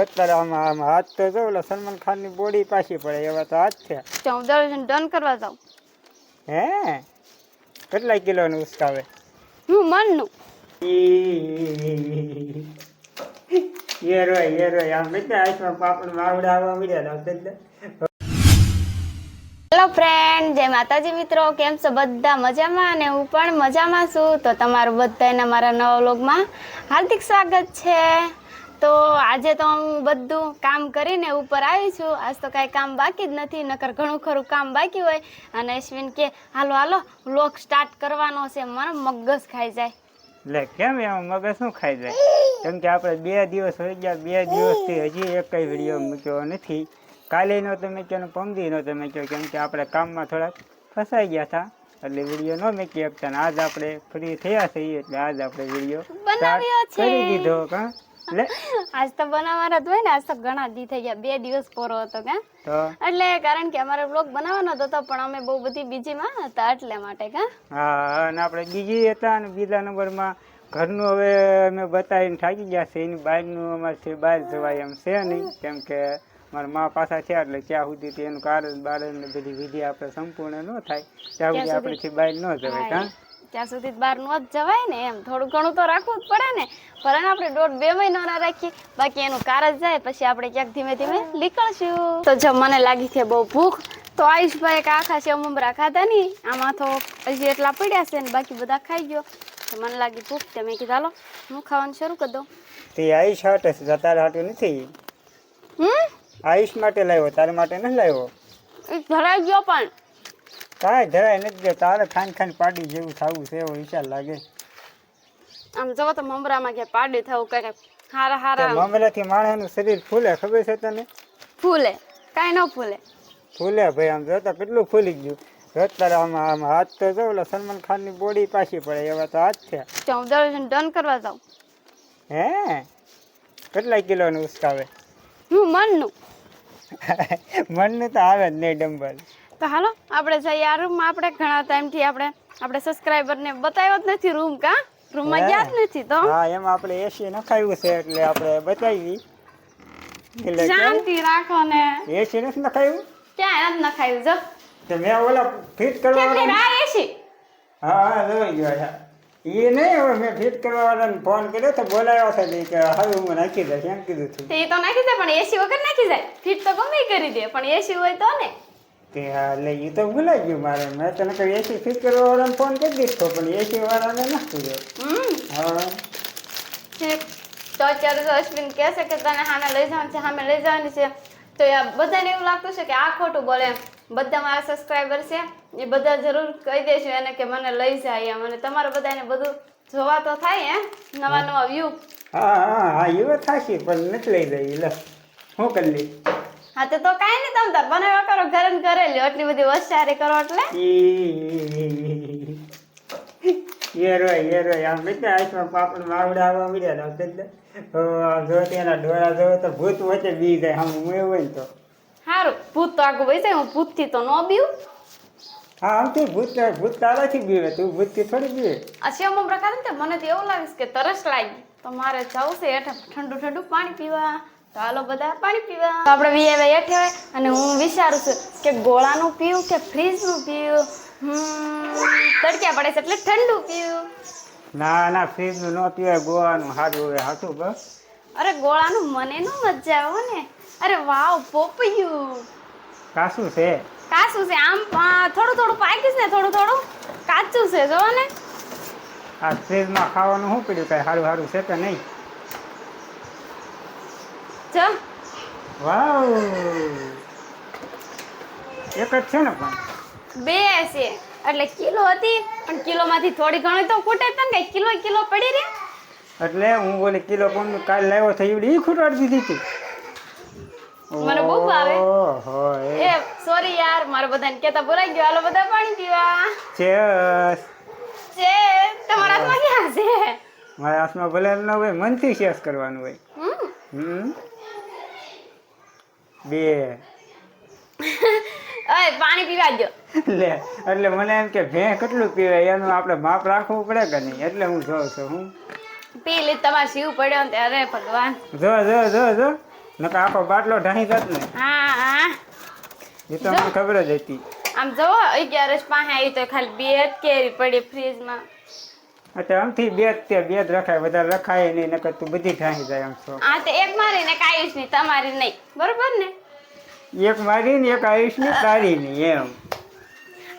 અત્યારે આમાં આમ હાથ તો જો ઓલા સલમાન ખાનની બોડી પાછી પડે એવા તો હાથ છે. હું દર્શન ડન કરવા જાઉં. હે? કેટલા કિલોનું ઉસકાવે હું મનનું. યેરો યેરો આમ બેટા આઈસમાં પાપડ માવડા મળ્યા એટલે. હેલો ફ્રેન્ડ જય માતાજી મિત્રો કેમ છો બધા? મજામાં અને હું પણ મજામાં છું. તો તમારું બધાને મારા નવા વ્લોગમાં હાર્દિક સ્વાગત છે. તો આજે તો હું બધું કામ કરીને ઉપર આવી છું. આજ તો કાંઈ કામ બાકી જ નથી નકર ઘણું ખરું કામ બાકી હોય. અને અશ્વિન કે હાલો હાલો લોક સ્ટાર્ટ કરવાનો છે. મને મગજ ખાઈ જાય. એટલે કેમ એમ? મગજ શું ખાઈ જાય? કેમ કે આપણે બે દિવસ હોઈ ગયા બે દિવસથી હજી એક કઈ વીડિયો મૂક્યો નથી. કાલે નો તમે કહો પમદી નો તમે કહો કેમ કે આપણે કામમાં થોડાક ફસાઈ ગયા હતા. એટલે વીડિયો ન મૂકી શકતા આજ આપણે ફ્રી થયા છીએ એટલે આજ આપણે વીડિયો બનાવ્યો છે. કરી દીધો કા? એટલે આજ તો બનાવવાનો હતો ને આજ તો ઘણા દી થઈ ગયા બે દિવસ પૂરો હતો કે. એટલે કારણ કે અમારે બ્લોગ બનાવવાનો હતો પણ અમે બહુ બધી બીજીમાં હતા એટલે માટે કે. હા અને આપણે બીજી હતા અને બીજા નંબરમાં ઘરનું હવે અમે બતાવીને થાકી ગયા છે એની બહારનું અમારથી બહાર જવાય એમ છે નહીં કેમ કે મારા મા પાછા છે એટલે ત્યાં સુધી એનું કારણ બાળ ને બધી વિધિ આપણે સંપૂર્ણ ન થાય. ત્યાં સુધી આપણે બહાર ન જવાય હા ત્યાં સુધી બહાર ન જ જવાય ને એમ. થોડું ઘણું તો રાખવું જ પડે ને. ભલે આપણે દોઢ બે મહિનો રાખીએ. બાકી એનું કાર જ જાય પછી આપણે ક્યાંક ધીમે ધીમે નીકળશું. તો જો મને લાગી છે બહુ ભૂખ તો આયુષભાઈ એક આખા છે મમરા ખાધા નહીં આમાં તો હજી એટલા પડ્યા છે ને બાકી બધા ખાઈ ગયો. તો મને લાગી ભૂખ તે મેં કીધું હાલો હું ખાવાનું શરૂ કરી દઉં. તે આયુષ હાટે છે તારે હાટું નથી. હમ? આયુષ માટે લાવ્યો તારા માટે નથી લાવ્યો? એ ગયો પણ. કાંઈ ધરાય નથી ગયો તારે ખાન ખાન પાડી જેવું થવું છે એવો વિચાર લાગે. આમ જવો તો મમરામાં કે પાડી થવું કઈ હારા હારા મમરાથી માણસનું શરીર ફૂલે ખબર છે તને? ફૂલે. કાંઈ ન ફૂલે. ફૂલે ભાઈ આમ જોતા કેટલું ફૂલી ગયું. અત્યારે આમાં આમ હાથ તો જો ઓલા સલમાન ખાનની બોડી પાછી પડે એવા તો હાથ છે. તો હું દર્શન ડન કરવા જાઉં. હે? કેટલા કિલોનું ઉસકાવે? હું મનનું. મનનું તો આવે જ નહીં ડંબલ. તો હાલો આપણે જઈએ આ રૂમમાં આપણે ઘણા ટાઈમથી આપણે આપણે સબસ્ક્રાઇબરને બતાવ્યો જ નથી રૂમ કા? રૂમમાં ગયા જ નથી તો? હા એમ આપણે એસી નખાયું છે એટલે આપણે બતાવી. એટલે શાંતિ રાખો ને. એસી નથી નખાયું? ક્યાં જ નખાયું જો. તો મેં ઓલા ફિટ કરવા રાહ એસી હા હા લઈ ગયો એ નહીં હવે મેં ફિટ કરવા વાળાને ફોન કર્યો તો બોલાવ્યો છે કે હવે હું નાખી દઈશ એમ કીધું હતું એ તો નાખી દે પણ એસી વગર નાખી જાય. ફિટ તો ગમે કરી દે પણ એસી હોય તો ને. તે હા એટલે એ તો ભૂલાઈ ગયું મારે. મેં તને કહ્યું એસી ફિટ કરવા વાળાને ફોન કરી દીધો પણ એસી વાળાને નાખી દો હા. તો અત્યારે તો અશ્વિન કહે છે કે તને સામે લઈ જવાનું છે સામે લઈ જવાની છે. તો એ બધાને એવું લાગતું છે કે આ ખોટું બોલે. બધા મારા સબસ્ક્રાઈબર છે એ બધા જરૂર કહી દેજો એને કે મને લઈ જાય એમ. અને તમારે બધાને બધું જોવા તો થાય હે? નવા નવા વ્યૂ હા હા હા એ થશે પણ નથી લઈ જઈ લે. હું કરી લઈ હા તો તો કાઈ નહીં તમ તાર બનાવ્યા કરો ઘરે ને ઘરે લ્યો એટલી બધી હોશિયારી કરો એટલે યેરો યેરો આમ બેટા આઈસમાં પાપડ માવડા મળ્યા હતા જો તેના ડોળા જો તો ભૂત વચ્ચે બી જાય આમ હું એવું તો સારું ભૂત તો આગળ વહી જાય હું ભૂતથી તો ન બીવું હા આમથી ભૂત ભૂત તારાથી બીવે તું ભૂતથી થોડી બીવે પ્રકાર ને મને તો એવું લાગે કે તરસ લાગી તો મારે જવું છે ઠંડુ ઠંડુ પાણી પીવા તો હાલો બધા પાણી પીવા. તો આપણે વીએ એઠે હોય અને હું વિચારું છું કે ગોળાનું પીવું કે ફ્રીજનું પીવું? તડક્યા પડે છે એટલે ઠંડુ પીવું. ના ના ફ્રીજનું ન પીવાય ગોળાનું સારું હોય હાથું બસ અરે ગોળાનું મને ન મજા આવે ને. અરે વાવ પોપૈયું. કાસું છે? કાચું છે આમ થોડું થોડું પાકીશ ને થોડું થોડું. કાચું છે જો ને. આ ફ્રીજમાં ખાવાનું શું પડ્યું? કાંઈ સારું સારું છે કે નહીં? જો વાવ. એક જ છે ને પણ. બે છે. એટલે કિલો હતી પણ કિલોમાંથી થોડી ઘણી તો ખૂટે તને કઈ કિલો કિલો પડી રહી. એટલે હું બોલે કિલો પણ કાલ લાવ્યો થઈ એવડી ઈ ખૂટાડી દીધી હતી. મને બહુ ભાવે. ઓહો એ સોરી યાર મારે બધાને કેતા બોલાઈ ગયો. હાલો બધા પાણી પીવા. ચેસ છે તમારા હાથમાં ક્યાં છે? મારા હાથમાં ભલે ન હોય મનથી શેસ કરવાનું હોય. હમ. હમ. બે. ઓય પાણી પીવા દો લે એટલે મને એમ કે ભેં કેટલું પીવાય? એનું આપણે માપ રાખવું પડે કે નહીં? એટલે હું જોઉં છું હું. પી લે તમારે શિવ પડ્યો ને અરે ભગવાન. જો જો જો જો. નકર આખો બાટલો ઢાંકી જત ને. હા હા. એ તો મને ખબર જ હતી. આમ જો અગિયારસ પાસે આવી તો ખાલી બે જ કેરી પડી ફ્રીજમાં. એટલે આમથી બે જ તે બે જ રખાય વધારે રખાય નહીં નકર તું બધી ઢાંકી જાય આમ છો. આ તો એક મારી ને કાયુષની તમારી નહીં. બરોબર ને? એક મારી ને એક આયુષની તારી ની એમ.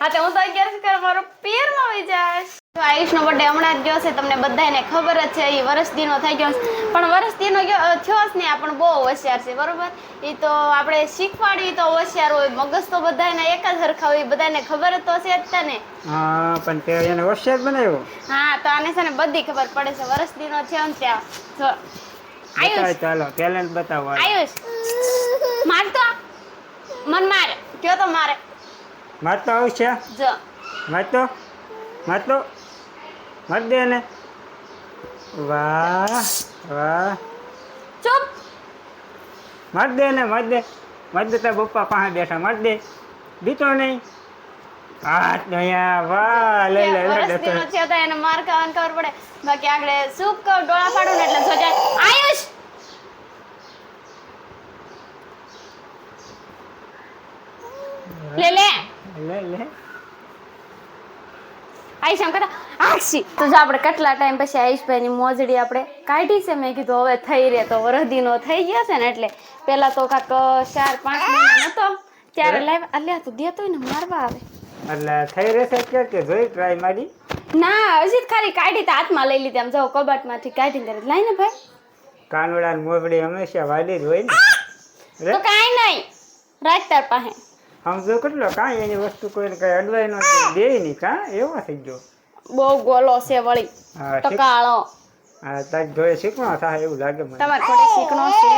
હા તો હું તો અગિયારસ કરવા મારો માં આવી જાશ આયુષનો બર્થડે હમણાં જ ગયો છે તમને બધાને ખબર જ છે એ વર્ષ દીનો થઈ ગયો પણ વર્ષ દીનો થયો જ નહીં આ પણ બહુ હોશિયાર છે બરોબર? એ તો આપણે શીખવાડી તો હોશિયાર હોય મગજ તો બધાને એક જ સરખા હોય બધાને ખબર તો છે જ તને હા પણ તે એને હોશિયાર બનાવ્યો. હા તો આને છે ને બધી ખબર પડે છે વર્ષ દીનો છે ને ત્યાં. તો આયુષ. ચાલો ટેલેન્ટ બતાવો આયુષ માર તો મન માર કયો તો મારે. મારતો આવું છે? મારતો? મારતો? માર દે ને વાહ વાહ. ચૂપ. માર દે ને માર દે. માર દે તારા પપ્પા પાસે બેઠા માર દે. બીતો નહીં. વાહ લઈ લે લે તો એને માર ખાવાની ખબર પડે. બાકી આગળ સૂપ કહું ડોળા પાડું ને એટલે સોજા આયુષ! લે લે. લે આઈશ એમ કહેતા આક્ષી તો જો આપણે કેટલા ટાઈમ પછી આયુષભાઈની મોજડી આપણે કાઢી છે મેં કીધું હવે થઈ રહે તો વરદીનો થઈ ગયો છે ને એટલે પેલા તો કાંક ચાર પાંચ મહિના નતો ત્યારે લાવ્યા અલ્યા તું દેતો ને મારવા આવે. એટલે થઈ રહેશે કે કે જોઈ ટ્રાય મારી? ના હજી જ ખાલી કાઢી તો હાથમાં લઈ લીધી આમ જાઓ કબાટમાંથી કાઢીને તરત લઈને ભાઈ. કાનવડા મોબડી હંમેશા વાલી જ હોય ને. તો કાંઈ નહીં. રાખ તાર પાસે. સમજો કેટલો કાંઈ એની વસ્તુ કોઈને કઈ અડવાય ન દે નહીં કાં? એવો થઈ ગયો. બહુ ગોલો છે વળી. ટકાળો. હા તાર જોડે શીખવા થાય એવું લાગે મને. તમારે થોડી શીખણો છે.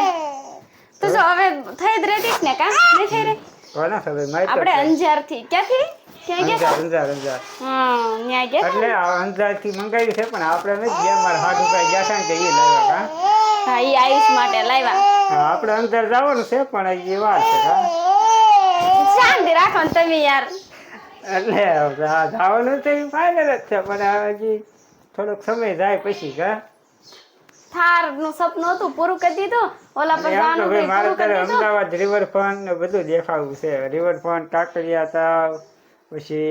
તો જો હવે થઈ જ જ ને કા? નહીં થઈ રહી? કોના ખબર મારી આપણે અંજારથી ક્યાંથી એટલે આ અંજારથી મંગાવી છે પણ આપણે ગયા. મારા હાથ ઉપર ગયા છે ને એ લાવ્યા કાં? હા ઈ આયુષ માટે લાવ્યા. આપણે અંદર જવાનું છે પણ એ વાત છે રાખો ને તમે યાર. એટલે જવાનું તો ફાઇનલ જ છે પણ હજી થોડોક સમય જાય પછી કા થારનું સપનું હતું પૂરું કરી દીધું ઓલા પર જવાનું ભાઈ મારે દીધું. અમદાવાદ રિવરફ્રન્ટ ને બધું દેખાવું છે. રિવરફ્રન્ટ કાંકરિયા તળાવ પછી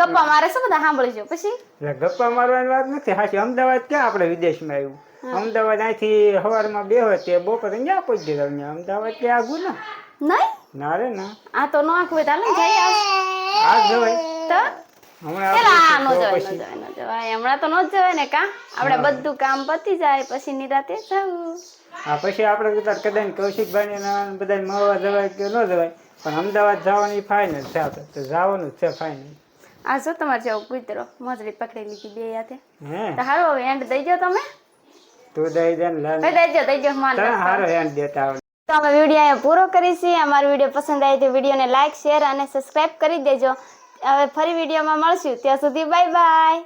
ગપ્પા મારે શું બધા સાંભળજો પછી? એટલે ગપ્પા મારવાની વાત નથી સાચી અમદાવાદ ક્યાં આપણે વિદેશમાં આવ્યું અમદાવાદ અહીંથી સવારમાં બે હોય તે બપોરે અહીંયા પહોંચી ગયા અમદાવાદ ક્યાં આગું ને નહીં? ના રે ના. આ તો નો આખું હોય તો હાલો ને જઈ આવ. આ જવાય. તો? હમણાં આ નો જવાય નો જવાય નો તો નો જ જવાય ને કા? આપણે બધું કામ પતી જાય પછી નિરાતે જવું. હા પછી આપણે કદાચ કૌશિકભાઈ ને બધા મળવા જવાય કે ન જવાય પણ અમદાવાદ જવાની ફાઇનલ છે આપણે. તો જવાનું જ છે ફાઇનલ આ જો તમારે જેવો કૂતરો મોજડી પકડી લીધી બે હાથે. તો હારો એન્ડ દઈ જાઓ તમે. તું દઈ દે ને દઈ જાઓ દઈ જાઓ માન હારો હેન્ડ દેતા તો અમે વીડિયો અહીંયા પૂરો કરીશી અમારો વીડિયો પસંદ આવે તો વિડીયોને લાઇક શેર અને સબસ્ક્રાઈબ કરી દેજો. હવે ફરી વિડીયોમાં મળશું. ત્યાં સુધી બાય બાય